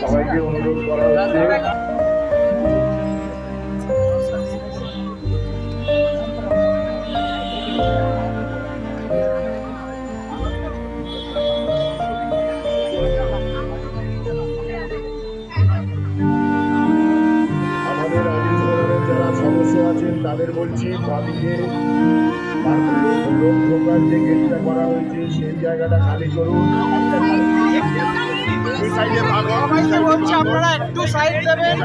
সবাইকে অনুরোধ আমাদের অডিও ফোরামের যারা সদস্য আছেন তাদের বলছি বাদিকে যে গেটটা করা হয়েছে সেই জায়গাটা খালি করুন। আপনারা একটু সাইড দেবেন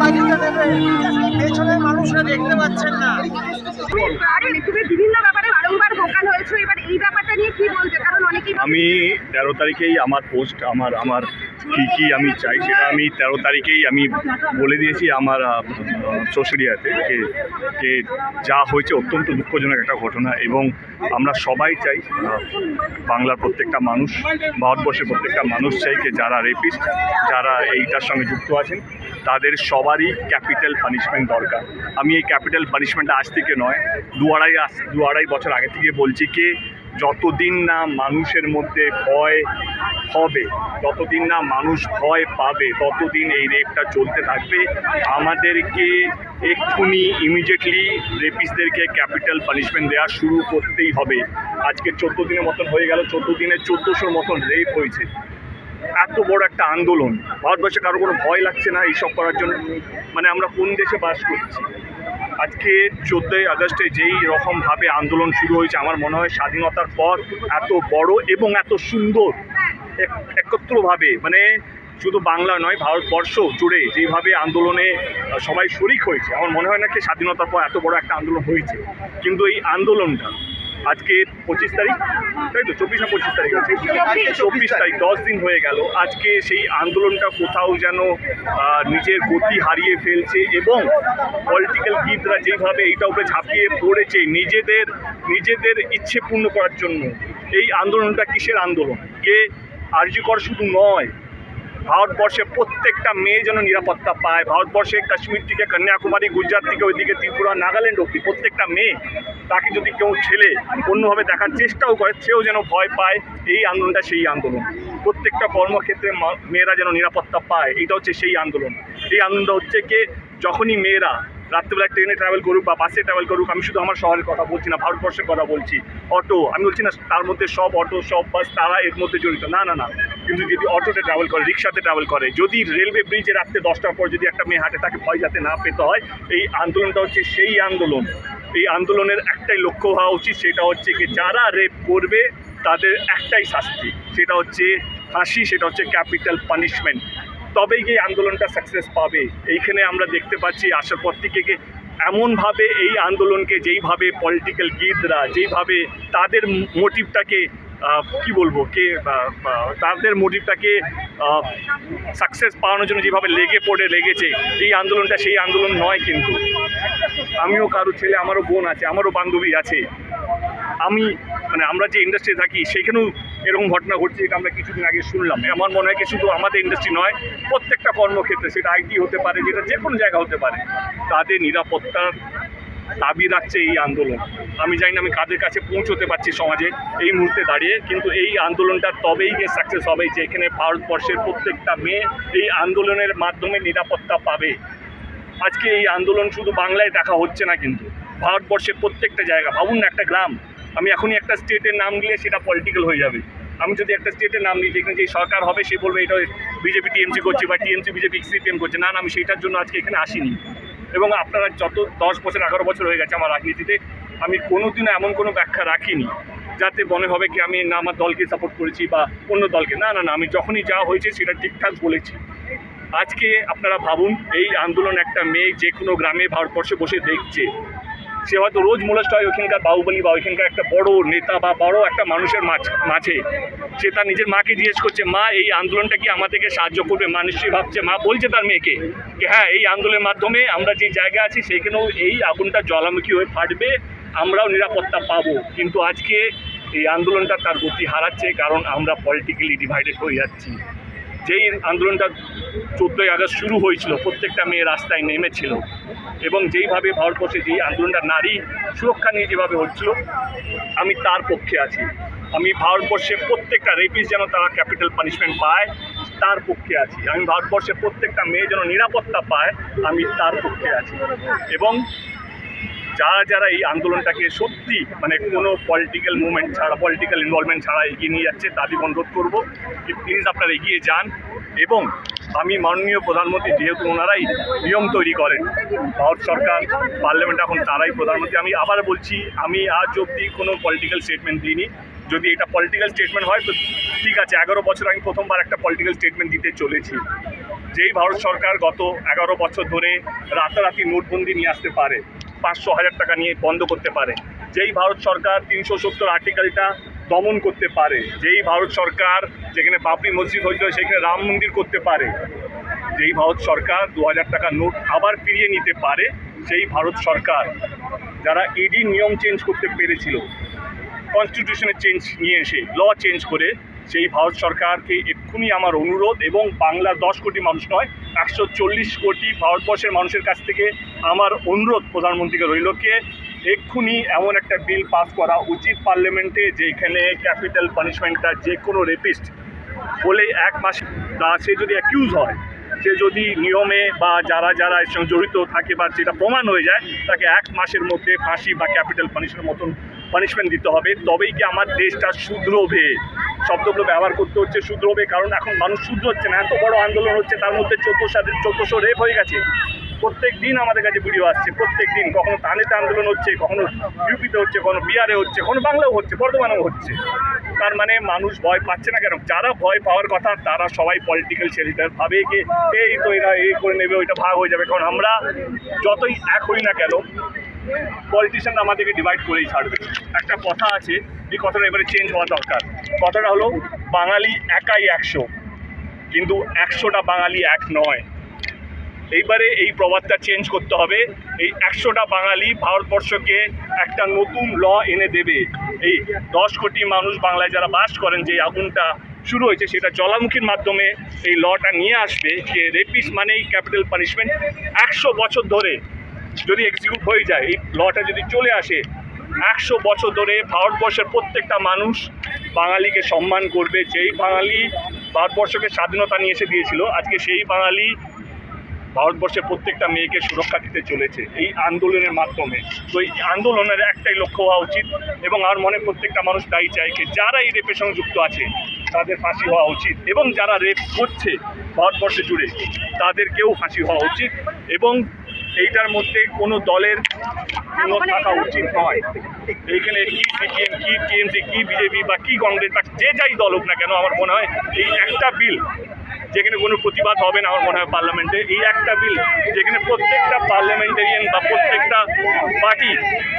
বাকিটা দেবেন। পেছনের মানুষরা দেখতে পাচ্ছেন না। বিভিন্ন ব্যাপারে আমি তেরো তারিখেই আমার পোস্ট আমার আমার কী কী আমি চাই সেটা আমি তেরো তারিখেই আমি বলে দিয়েছি আমার সোশ্যাল যে যে যা হয়েছে অত্যন্ত দুঃখজনক একটা ঘটনা এবং আমরা সবাই চাই বাংলার প্রত্যেকটা মানুষ, ভারতবর্ষের প্রত্যেকটা মানুষ চাই যে যারা রেপিস্ট যারা এইটার সঙ্গে যুক্ত আছেন, তাদের সবারই ক্যাপিটাল পানিশমেন্ট দরকার। আমি এই ক্যাপিটাল পানিশমেন্টটা আজ থেকে নয়, দু আড়াই আস- দু আড়াই বছর আগে থেকে বলছি কি, যতদিন না মানুষের মধ্যে ভয় হবে, যতদিন না মানুষ ভয় পাবে, ততদিন এই রেপটা চলতে থাকবে। আমাদেরকে এক্ষুনি ইমিডিয়েটলি রেপিসদেরকে ক্যাপিটাল পানিশমেন্ট দেওয়া শুরু করতেই হবে। আজকে চোদ্দ দিনের মতন হয়ে গেল, চোদ্দ দিনে চোদ্দোশোর মতন রেপ হয়েছে। এত বড় একটা আন্দোলন, ভারতবর্ষে কারও কোনো ভয় লাগছে না এইসব করার জন্য? মানে আমরা কোন দেশে বাস করছি? আজকে চোদ্দোই আগস্টে যেই রকমভাবে আন্দোলন শুরু হয়েছে, আমার মনে হয় স্বাধীনতার পর এত বড় এবং এত সুন্দর এক- একত্রভাবে মানে শুধু বাংলা নয়, ভারতবর্ষ জুড়ে যেভাবে আন্দোলনে সবাই শরিক হয়েছে, আমার মনে হয় না কি স্বাধীনতার পর এত বড় একটা আন্দোলন হয়েছে। কিন্তু এই আন্দোলনটা আজকে পঁচিশ তারিখ, তাই তো? চব্বিশ না পঁচিশ তারিখ আছে? চব্বিশ তারিখ, দশ দিন হয়ে গেল। আজকে সেই আন্দোলনটা কোথাও যেন নিজের গতি হারিয়ে ফেলছে এবং পলিটিক্যাল গীতরা যেভাবে এইটা উপরে ঝাঁপিয়ে পড়েছে নিজেদের নিজেদের ইচ্ছে পূর্ণ করার জন্য, এই আন্দোলনটা কিসের আন্দোলন? কে আর্যকর শুধু নয় ভারতবর্ষে প্রত্যেকটা মেয়ে যেন নিরাপত্তা পায়। ভারতবর্ষে কাশ্মীর থেকে কন্যাকুমারী, গুজরাট থেকে ওইদিকে ত্রিপুরা, নাগাল্যান্ড অব্দি প্রত্যেকটা মেয়ে তাকে যদি কেউ ছেলে অন্যভাবে দেখার চেষ্টাও করে, সেও যেন ভয় পায় এই আন্দোলনটা সেই আন্দোলন। প্রত্যেকটা কর্মক্ষেত্রে মেয়েরা যেন নিরাপত্তা পায় এটা হচ্ছে সেই আন্দোলন। এই আন্দোলনটা হচ্ছে কি, যখনই মেয়েরা রাত্রিবেলা ট্রেনে ট্রাভেল করুক বা বাসে ট্রাভেল করুক, আমি শুধু আমার শহরের কথা বলছি না, ভারতবর্ষের কথা বলছি। অটো, আমি বলছি না, তার মধ্যে সব অটো, সব বাস তারা এর মধ্যে জড়িত। না না না। কিন্তু যদি অটোতে ট্রাভেল করে রিক্সাতে ট্রাভেল করে, যদি রেলওয়ে ব্রিজে রাত্রে দশটার পর যদি একটা মেয়ে হাঁটে, তাকে ভয় যাতে না পেতে হয়, এই আন্দোলনটা হচ্ছে সেই আন্দোলন। এই আন্দোলনের একটাই লক্ষ্য হওয়া উচিত, সেটা হচ্ছে কি যারা রেপ করবে, তাদের একটাই শাস্তি। সেটা হচ্ছে ফাঁসি, সেটা হচ্ছে ক্যাপিটাল পানিশমেন্ট তবেই গিয়ে আন্দোলনটা সাকসেস পাবে? এইখানে আমরা দেখতে পাচ্ছি আসার পর থেকে এমনভাবে এই আন্দোলনকে যেইভাবে পলিটিক্যাল গিদরা যেইভাবে তাদের মোটিভটাকে কি বলব, কে তাদের মোটিভটাকে সাকসেস পাওয়ানোর জন্য যেভাবে লেগে পড়ে, লেগেছে, এই আন্দোলনটা সেই আন্দোলন নয় কিন্তু। আমিও কারও ছেলে, আমারও বোন আছে, আমারও বান্ধবী আছে। আমি মানে আমরা যে ইন্ডাস্ট্রি থাকি, সেখানেও এরকম ঘটনা ঘটছে যেটা আমরা কিছুদিন আগে শুনলাম। আমার মনে হয় কি, শুধু আমাদের ইন্ডাস্ট্রি নয়, প্রত্যেকটা কর্মক্ষেত্রে, সেটা আইটি হতে পারে, যেটা যে কোনো জায়গা হতে পারে, তাদের নিরাপত্তার দাবি রাখছে এই আন্দোলন। আমি জানি না আমি কাদের কাছে পৌঁছতে পারছি সমাজে এই মুহূর্তে দাঁড়িয়ে, কিন্তু এই আন্দোলনটা তবেই গিয়ে সাকসেস হবে যে এখানে ভারতবর্ষের প্রত্যেকটা মেয়ে এই আন্দোলনের মাধ্যমে নিরাপত্তা পাবে। আজকে এই আন্দোলন শুধু বাংলায় দেখা হচ্ছে না কিন্তু, ভারতবর্ষের প্রত্যেকটা জায়গা, ভাবুন না একটা গ্রাম, আমি এখনই একটা স্টেটের নাম নিলে সেটা পলিটিক্যাল হয়ে যাবে। আমি যদি একটা স্টেটের নাম নিই, যেখানে যে সরকার হবে সে বলবে এটা বিজেপি টিএমসি করছে বা টিএমসি বিজেপি সিপিএম করছে। না না, আমি সেইটার জন্য আজকে এখানে আসিনি। এবং আপনারা যত দশ বছর, এগারো বছর হয়ে গেছে আমার রাজনীতিতে, আমি কোনোদিনও এমন কোনো ব্যাখ্যা রাখিনি যাতে মনে হবে কি আমি না আমার দলকে সাপোর্ট করেছি বা অন্য দলকে। না না না, আমি যখনই যা হয়েছে সেটা ঠিকঠাক বলেছি। আজকে আপনারা ভাবুন, এই আন্দোলন একটা মেয়ে যে কোনো গ্রামে ভারতবর্ষে বসে দেখছে। সে হয়তো রোজ মোলেস্ট হয় ওইখানকার বাহুবলী বা ওইখানকার একটা বড় নেতা বা বড় একটা মানুষের মাঝ সে তার নিজের মাকে জিজ্ঞেস করছে, মা, এই আন্দোলনটা কি আমাদেরকে সাহায্য করবে? মা নিশ্চয়ই ভাবছে, মা বলছে তার মেয়েকে যে হ্যাঁ এই আন্দোলনের মাধ্যমে আমরা যে জায়গায় আছি সেইখানেও এই আগুনটা জ্বালামুখী হয়ে ফাটবে, আমরাও নিরাপত্তা পাবো। কিন্তু আজকে এই আন্দোলনটা তার গতি হারাচ্ছে কারণ আমরা পলিটিক্যালি ডিভাইডেড হয়ে যাচ্ছি। যেই আন্দোলনটা চোদ্দোই আগস্ট শুরু হয়েছিল, প্রত্যেকটা মেয়ে রাস্তায় নেমেছিল এবং যেইভাবে ভারতবর্ষে যেই আন্দোলনটা নারী সুরক্ষা নিয়ে যেভাবে হচ্ছিল, আমি তার পক্ষে আছি। আমি ভারতবর্ষে প্রত্যেকটা রেপিস যেন তারা ক্যাপিটাল পানিশমেন্ট পায়, তার পক্ষে আছি। আমি ভারতবর্ষে প্রত্যেকটা মেয়ে যেন নিরাপত্তা পায়, আমি তার পক্ষে আছি। এবং যারা যারা এই আন্দোলনটাকে সত্যি মানে কোনো পলিটিক্যাল মুভমেন্ট ছাড়া পলিটিক্যাল ইনভলভমেন্ট ছাড়া এগিয়ে নিয়ে যাচ্ছে, তাদের অনুরোধ করব প্লিজ আপনারা এগিয়ে যান। এবং আমি মাননীয় প্রধানমন্ত্রী যেহেতু ওনারাই নিয়ম তৈরি করেন, ভারত সরকার পার্লামেন্ট এখন তারাই প্রধানমন্ত্রী। আমি আবার বলছি, আমি আজ অবধি কোনো পলিটিক্যাল স্টেটমেন্ট দিইনি। যদি এটা পলিটিক্যাল স্টেটমেন্ট হয়, তো ঠিক আছে, এগারো বছর আমি প্রথমবার একটা পলিটিক্যাল স্টেটমেন্ট দিতে চলেছি। যেই ভারত সরকার গত এগারো বছর ধরে রাতারাতি নোটবন্দি নিয়ে আসতে পারে, পাঁচশো হাজার টাকা নিয়ে বন্ধ করতে পারে, যেই ভারত সরকার তিনশো সত্তর আর্টিকেলটা দমন করতে পারে, যেই ভারত সরকার যেখানে বাবরি মসজিদ হয়েছিল সেখানে রাম মন্দির করতে পারে। যেই ভারত সরকার দু হাজার টাকা নোট আবার ফিরিয়ে নিতে পারে, সেই ভারত সরকার যারা ইডি নিয়ম চেঞ্জ করতে পেরেছিল কনস্টিটিউশনের চেঞ্জ নিয়ে এসে ল চেঞ্জ করে, সেই ভারত সরকারকে এক্ষুনি আমার অনুরোধ এবং বাংলার দশ কোটি মানুষ নয়, একশো চল্লিশ কোটি ভারতবর্ষের মানুষের কাছ থেকে আমার অনুরোধ প্রধানমন্ত্রীকে রইলকে এক্ষুনি এমন একটা বিল পাস করা উচিত পার্লামেন্টে যেখানে ক্যাপিটাল পানিশমেন্টটা যে কোনো রেপিস্ট বলে এক মাস তা সে যদি অ্যাকিউজ হয়, সে যদি নিয়মে বা যারা যারা এর সঙ্গে জড়িত থাকে বা যেটা প্রমাণ হয়ে যায়, তাকে এক মাসের মধ্যে ফাঁসি বা ক্যাপিটাল পানিশমেন্ট মতন পানিশমেন্ট দিতে হবে। তবেই কি আমার দেশটা শুধরোবে শব্দগুলো ব্যবহার করতে হচ্ছে শুধরোবে কারণ এখন মানুষ শুধর হচ্ছে না। এত বড় আন্দোলন হচ্ছে, তার মধ্যে চোদ্দোশো চোদ্দোশো রেপ হয়ে গেছে। প্রত্যেক দিন আমাদের কাছে ভিডিও আসছে, প্রত্যেক দিন। কখনো তানেতে আন্দোলন হচ্ছে, কখনো ইউপিতে হচ্ছে, কখনো বিহারে হচ্ছে, কখনো বাংলাও হচ্ছে, বর্ধমানেও হচ্ছে। তার মানে মানুষ ভয় পাচ্ছে না কেন? যারা ভয় পাওয়ার কথা, তারা সবাই পলিটিক্যাল শেরিটার ভাবে কি এই তো এরা এই করে নেবে, ওইটা ভাগ হয়ে যাবে। কারণ আমরা যতই এক হই না কেন পলিটিশিয়ান আমাদেরকে ডিভাইড করেই ছাড়বে। একটা কথা আছে যে কথাটা এবারে চেঞ্জ হওয়া দরকার। কথাটা হলো, বাঙালি একাই একশো, কিন্তু একশোটা বাঙালি এক নয়। এইবারে এই প্রবাদটা চেঞ্জ করতে হবে। এই একশোটা বাঙালি ভারতবর্ষকে একটা নতুন ল এনে দেবে। এই দশ কোটি মানুষ বাংলায় যারা বাস করেন, যে আগুনটা শুরু হয়েছে, সেটা জলামুখীর মাধ্যমে এই লটা নিয়ে আসবে, যে রেপিস মানেই ক্যাপিটাল পানিশমেন্ট একশো বছর ধরে যদি এক্সিকিউট হয়ে যায়, এই লটা যদি চলে আসে, একশো বছর ধরে ভারতবর্ষের প্রত্যেকটা মানুষ বাঙালিকে সম্মান করবে। যেই বাঙালি ভারতবর্ষকে স্বাধীনতা নিয়ে এসে দিয়েছিল, আজকে সেই বাঙালি ভারতবর্ষের প্রত্যেকটা মেয়েকে সুরক্ষা দিতে চলেছে এই আন্দোলনের মাধ্যমে। তো এই আন্দোলনের একটাই লক্ষ্য হওয়া উচিত এবং আর মনে প্রত্যেকটা মানুষ তাই চায় যে যারা এই রেপের সঙ্গে যুক্ত আছে, তাদের ফাঁসি হওয়া উচিত এবং যারা রেপ করছে ভারতবর্ষে জুড়ে, তাদেরকেও ফাঁসি হওয়া উচিত এবং এইটার মধ্যে কোনো দলের থাকা উচিত নয়। এইখানে কি সিপিএম, কি টিএমসি, কি বিজেপি বা কি কংগ্রেস বা যে যাই দল হোক না কেন, আমার মনে হয় এই একটা বিল যেখানে কোনো প্রতিবাদ হবে না আমার মনে হয় পার্লামেন্টে। এই একটা বিল যেখানে প্রত্যেকটা পার্লামেন্টারিয়ান বা প্রত্যেকটা পার্টি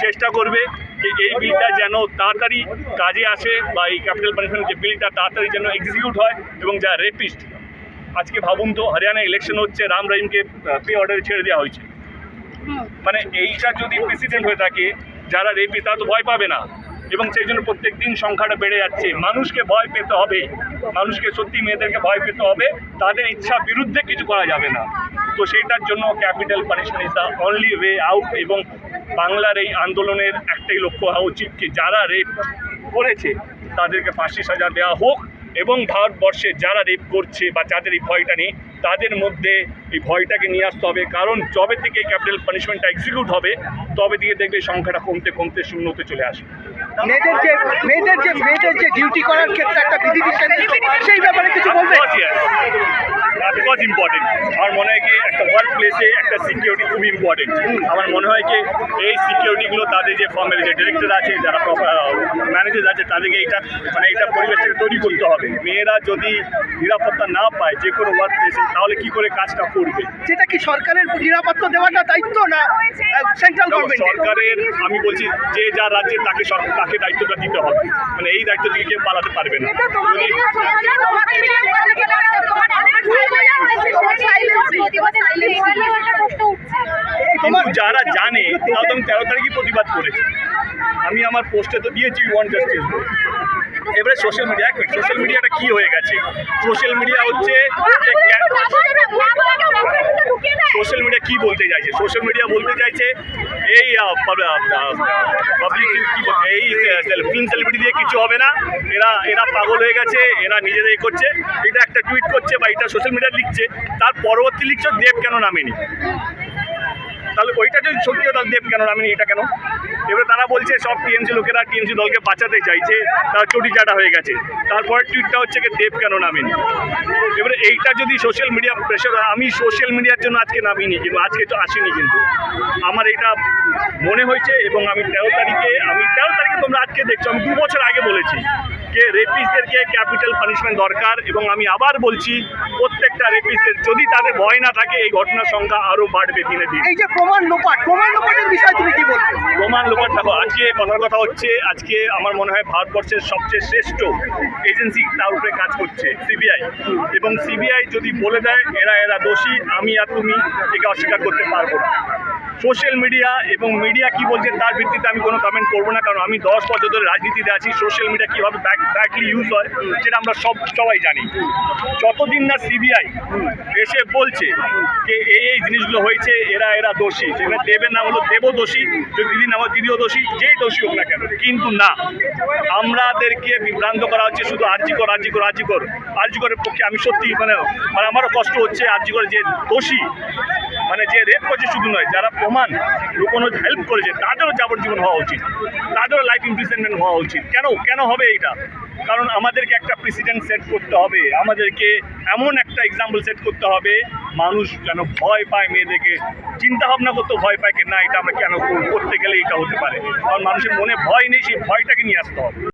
চেষ্টা করবে যে এই বিলটা যেন তাড়াতাড়ি কাজে আসে বা এই ক্যাপিটাল পানিশমেন্ট যে বিলটা তাড়াতাড়ি যেন এক্সিকিউট হয় এবং যা রেপিস্ট আজকে ভাবুন তো হরিয়ানা ইলেকশন হচ্ছে, রাম রহিমকে পে অর্ডারে ছেড়ে দেওয়া হয়েছে। মানে এইটা যদি প্রেসিডেন্ট হয়ে থাকে, যারা রেপি তারা তো ভয় পাবে না। এবং সেই জন্য প্রত্যেক দিন সংখ্যাটা বেড়ে যাচ্ছে। মানুষকে ভয় পেতে হবে। মানুষকে সত্যি মেয়েদেরকে ভয় পেতে হবে। তাদের ইচ্ছা বিরুদ্ধে কিছু করা যাবে না। তো সেইটার জন্য capital punishment is the only way out এবং বাংলার এই আন্দোলনের একটাই লক্ষ্য হওয়া উচিত কি যারা রেপ করেছে, তাদেরকে ফাঁসি সাজা দেওয়া হোক এবং ভারতবর্ষে যারা রেপ করছে বা যাদের এই ভয়টা নেই তাদের মধ্যে এই ভয়টাকে নিয়ে আসতে হবে। কারণ যবে থেকে ক্যাপিটাল পানিশমেন্টটা এক্সিকিউট হবে তবে দিকে দেখবে সংখ্যাটা কমতে কমতে শূন্যতে চলে আসবে। মেয়েদের যে মেয়েদের যে মেয়েদের যে ডিউটি করার ক্ষেত্রে একটা বিধিনিষেধ সেই ব্যাপারে কিছু বলবে? বিকজ ইম্পর্টেন্ট আমার মনে হয় কি একটা ওয়ার্ক প্লেসে একটা সিকিউরিটি খুব ইম্পর্টেন্ট আমার মনে হয় কি এই সিকিউরিটিগুলো তাদের যে ফর্মের যে ডিরেক্টর আছে যারা ম্যানেজার আছে তাদেরকে এটা মানে এটা পরিবেশটাকে তৈরি করতে হবে। মেয়েরা যদি নিরাপত্তা না পায় যে কোনো ওয়ার্ক প্লেসে তাহলে কি করে কাজটা করবে? যেটা কি সরকারের নিরাপত্তা দেওয়াটা দায়িত্ব না সেন্ট্রাল গভর্নমেন্ট সরকারের আমি বলছি যে যা রাজ্যে তাকে তাকে দায়িত্বটা দিতে হবে। মানে এই দায়িত্ব থেকে কেউ পালাতে পারবে না। কিন্তু যারা জানে তারা তো আমি তেরো তারিখই প্রতিবাদ করেছি। আমি আমার পোস্টে তো দিয়েছি ওয়ান জাস্টিস এবারে সোশ্যাল মিডিয়া সোশ্যাল মিডিয়াটা কি হয়ে গেছে? সোশ্যাল মিডিয়া হচ্ছে সোশ্যাল মিডিয়া কি বলতে চাইছে? সোশ্যাল মিডিয়া বলতে চাইছে এই পাবলিক কি এই ফিল্ম সেলিব্রিটি দিয়ে কিছু হবে না। এরা এরা পাগল হয়ে গেছে, এরা নিজেদের করছে। এটা একটা টুইট করছে বা এটা সোশ্যাল মিডিয়া লিখছে, তার পরবর্তী লিখছে, দেব কেন নামেনি? তাহলে ওইটা যদি সত্যি তাহলে দেব কেন? নামেনি এটা কেন? এবারে তারা বলছে, সব টিএমসি লোকেরা টিএমসি দলকে বাঁচাতে চাইছে, তার চটি চাটা হয়ে গেছে। তারপরে টুইটটা হচ্ছে দেব কেন নামেনি? এবারে এইটা যদি সোশ্যাল মিডিয়া প্রেশার আমি সোশ্যাল মিডিয়ার জন্য আজকে নামিনি কিন্তু, আজকে তো আসিনি কিন্তু। আমার এটা মনে হয়েছে এবং আমি তেরো তারিখে, আমি তেরো তারিখে তোমরা আজকে দেখছ, আমি দু বছর আগে বলেছি যে রেপিস্টদেরকে ক্যাপিটাল পানিশমেন্ট দরকার এবং আমি আবার বলছি প্রত্যেকটা রেপিস্টের যদি তাদের ভয় না থাকে এই ঘটনার সংখ্যা আরও বাড়বে দিনে দিন। এই যে প্রমাণ লোপাট প্রমাণ লোপাটের বিষয়ে তুমি কি বলবে প্রমাণ লোপাট দেখো আজকে কথার কথা হচ্ছে আজকে আমার মনে হয় ভারতবর্ষের সবচেয়ে শ্রেষ্ঠ এজেন্সি তার উপরে কাজ করছে সিবিআই এবং সিবিআই যদি বলে দেয় এরা এরা দোষী আমি আর তুমি একে অস্বীকার করতে পারব না। সোশ্যাল মিডিয়া এবং মিডিয়া কি বলছে তার ভিত্তিতে আমি কোনো কমেন্ট করব না, কারণ আমি দশ বছর ধরে রাজনীতিতে আছি, সোশ্যাল মিডিয়া কীভাবে ব্যাকলি ইউজ হয় সেটা আমরা সব, সবাই জানি। যতদিন না সিবিআই এসে বলছে যে এই এই জিনিসগুলো হয়েছে, এরা এরা দোষী, সেখানে দেবের নাম হলো দেবও দোষী দিদির নাম হলো দিদিও দোষী, যেই দোষী হোক না কেন, কিন্তু না। আমাদেরকে বিভ্রান্ত করা হচ্ছে শুধু আর্জিকর আর্জিকর আর্জিকর আর্জিকরের পক্ষে আমি সত্যি মানে মানে আমারও কষ্ট হচ্ছে আর্জিকর যে দোষী মানে যে রেপ করছে শুধু নয়, যারা প্রমাণ লুকোনো হেল্প করেছে, তাদেরও যাবজ্জীবন হওয়া উচিত। তাদেরও লাইফ ইমপ্রিজনমেন্ট হওয়া উচিত। কেন কেন হবে এইটা? কারণ আমাদেরকে একটা প্রেসিডেন্ট সেট করতে হবে। আমাদেরকে এমন একটা এক্সাম্পল সেট করতে হবে, মানুষ যেন ভয় পায় মেয়েদেরকে। চিন্তা ভাবনা করতে ভয় পায় কি না, এটা আমরা কেন? করতে গেলে এটা হতে পারে। কারণ মানুষের মনে ভয় নেই, সেই ভয়টাকে নিয়ে আসতে হবে।